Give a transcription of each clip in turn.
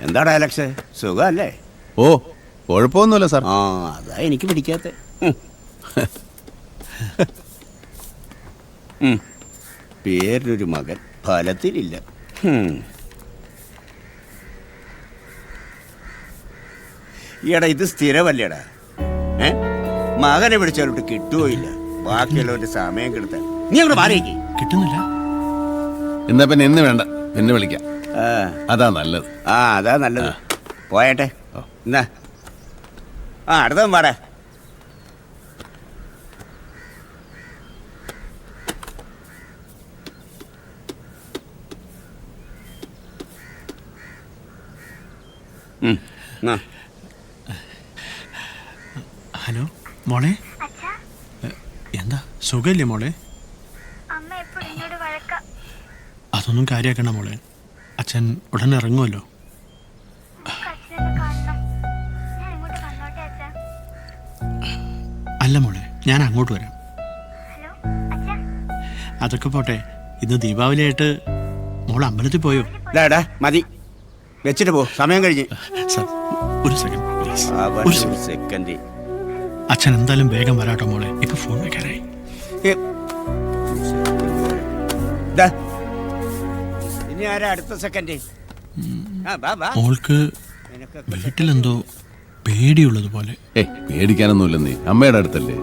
എന്താടാ അലക്സ്? സുഖമല്ലേ? ഓ കുഴപ്പമൊന്നുമില്ല സാർ. ആ അതാ എനിക്ക് പിടിക്കാത്ത. പേരിലൊരു മകൻ ഫലത്തിലില്ല. ഉം. ഈടാ ഇത് സ്ഥിരമല്ലേടാ? ഏ? മകനെ പിടിച്ചാലോട്ട് കിട്ടുകയില്ല ബാക്കിയുള്ളവന്റെ സമയം കിട്ടാൻ നീ അവിടെ മാറിയേക്ക്. കിട്ടുന്നില്ല. എന്നാ പിന്നെ എന്ന് വേണ്ട. പിന്നെ വിളിക്കാം. ആ. അതാ നല്ലത്. ആ അതാ നല്ലത്. പോയട്ടെ. എന്നാ ആ അടുത്തതും പറ. ഹലോ മോളെ? അച്ഛാ. എന്താ? സുഖമില്ലേ മോളെ? അതൊന്നും കാര്യമാക്കണ്ട മോളെ. അച്ഛൻ ഉടനെ ഇറങ്ങുമല്ലോ. അല്ല മോളെ ഞാൻ അങ്ങോട്ട് വരാം. അതൊക്കെ പോട്ടെ ഇന്ന് ദീപാവലി ആയിട്ട് മോൾ അമ്പലത്തിൽ പോയോ? മതി. വെച്ചിട്ട് പോ സമയം കഴിഞ്ഞ്. സാർ ഒരു സെക്കൻഡ് പ്ലീസ് ഒരു സെക്കൻഡ് അച്ഛൻ എന്തായാലും വേഗം വരാട്ടോ മോളെ ഇപ്പൊ ഫോൺ വെക്കാനായി. ഇനി ആരാ അടുത്ത സെക്കൻഡ് ആ വാ വാ. മോൾക്ക് വീട്ടിലെന്തോ പേടിയുള്ളത് പോലെ ഏയ് പേടിക്കാനൊന്നുമില്ല നീ അമ്മയുടെ അടുത്തല്ലേ?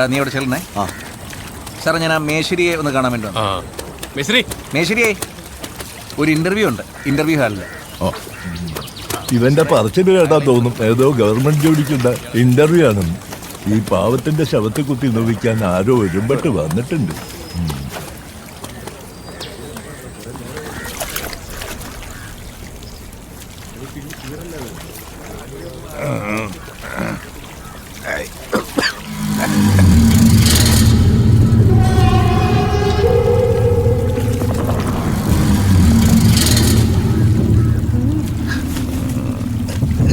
എടാ നീ അവിടെ ചെല്ലണേ സാറേ ഞാൻ ആ മേശ്വരിയെ ഒന്ന് കാണാൻ വേണ്ടി വന്നു. മിസ്രി മേശ്ശേരിയെ ഒരു ഇന്റർവ്യൂ ഉണ്ട്. ഇന്റർവ്യൂ ഹാളിൽ ഓ ഇവന്റെ പറച്ചിട്ട് കേട്ടാ തോന്നും. ഏതോ ഗവൺമെന്റ് ജോലിക്കുള്ള ഇന്റർവ്യൂ ആണെന്ന് ഈ പാവത്തിന്റെ ശവത്തെ കുത്തി നോവിക്കാൻ ആരോ ഒരുമ്പട്ട് വന്നിട്ടുണ്ട്.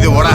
இது ஓடா.